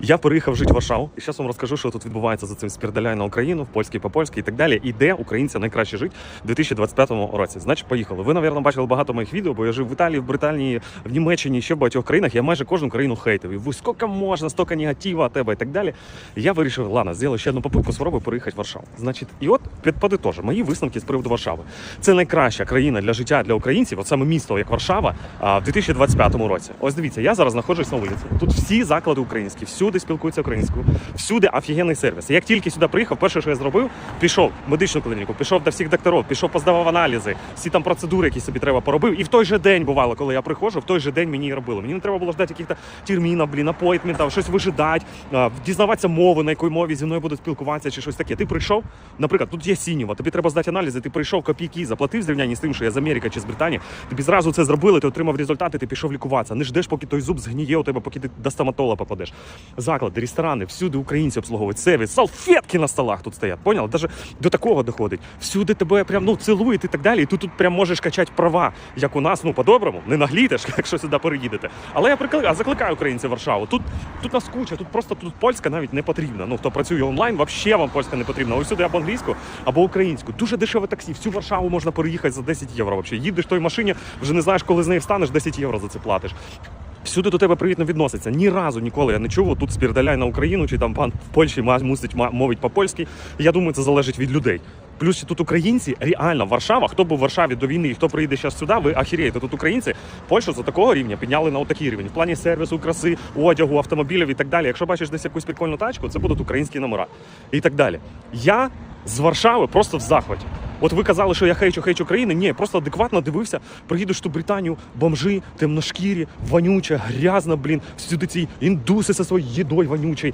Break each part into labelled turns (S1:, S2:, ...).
S1: Я переїхав жити в Варшаву, і зараз вам розкажу, що тут відбувається за цим спірдаляй на Україну, в польський по польськи і так далі. І де українцям найкраще жити в 2025 році. Значить, поїхали. Ви, напевно, бачили багато моїх відео, бо я жив в Італії, в Британії, в Німеччині, ще в багатьох країнах. Я майже кожну країну хейтив. І ви скільки можна, стільки негатива тебе і так далі. Я вирішив, ладно, зробив ще одну попитку, спробую переїхати в Варшаву. Значить, і от під подитожу, мої висновки з приводу Варшави. Це найкраща країна для життя для українців, от саме місто, як Варшава, в 2025 році. Ось дивіться, я зараз знаходжусь на вулиці. Тут всі заклади українські, всюди спілкуються українською, всюди офігенний сервіс. Як тільки сюди приїхав, перше, що я зробив, пішов в медичну клініку, пішов до всіх докторів, пішов поздавав аналізи, всі там процедури, які собі треба поробив. І в той же день бувало, коли я приходжу, в той же день мені і робили. Мені не треба було ждати якихось термінів, блін, апойтментів, щось вижидати, дізнаватися мови, на якій мові зі мною будуть спілкуватися, чи щось таке. Ти прийшов, наприклад, тут є сінєва, тобі треба здати аналізи, ти прийшов копійки, заплатив в зрівнянні з тим, що я з Америки чи з Британії. Тобі зразу це зробили, ти отримав результати, ти пішов лікуватися. Не ждеш, поки той зуб згніє у тебе, поки ти до стоматолога попадеш. Заклади, ресторани, всюди українці обслуговують сервіс, салфетки на столах тут стоять. Поняв? Даже до такого доходить. Всюди тебе прям ну цілують і так далі. І ти тут прям можеш качати права, як у нас, ну по-доброму, не наглітеш, якщо сюди переїдете. Але я прикли... а закликаю українців Варшаву. Тут тут нас куча, тут просто тут польська навіть не потрібна. Ну хто працює онлайн, взагалі вам польська не потрібна. Ось сюди або англійську, або українську. Дуже дешеве таксі. Всю Варшаву можна переїхати за 10 євро. Вообще. Їдеш той машині, вже не знаєш, коли з неї встанеш, 10 євро за це платиш. Всюди до тебе привітно відноситься. Ні разу ніколи я не чув тут спірдаляй на Україну, чи там пан в Польщі мусить мовить по-польськи. Я думаю, це залежить від людей. Плюс тут українці, реально Варшава, хто був в Варшаві до війни і хто приїде зараз сюди, ви ахірієте. Тут українці Польщу за такого рівня підняли на отакий рівень. В плані сервісу, краси, одягу, автомобілів і так далі. Якщо бачиш десь якусь прикольну тачку, це будуть українські номера і так далі. Я з Варшави просто в захваті. От ви казали, що я хейчу, хейчу країни. Ні, просто адекватно дивився. Приїдеш ту Британію, бомжи, темношкірі, вонюча, грязна, блін. Всюди ці індуси зі своєю їдою вонючою.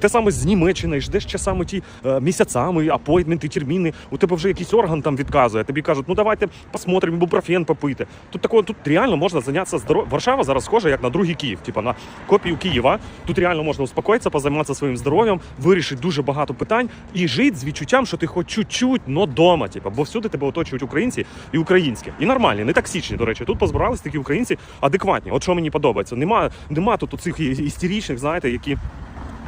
S1: Те саме з Німеччини, ждеш часами ті е, місяцями, апойтменти, терміни. У тебе вже якийсь орган там відказує. Тобі кажуть, ну давайте посмотримо, ібупрофен попити. Тут такого, тут реально можна зайнятися здоров'ям. Варшава зараз схожа як на другий Київ, типа на копію Києва. Тут реально можна успокоїтися, позайматися своїм здоров'ям, вирішити дуже багато питань і жити з відчуттям, що ти хоч чуть-чуть, но дома, типа, бо всюди тебе оточують українці і українські. І нормальні, не токсичні, до речі. Тут позбирались такі українці адекватні. От що мені подобається. Нема, нема тут оцих і- істеричних, знаєте, які.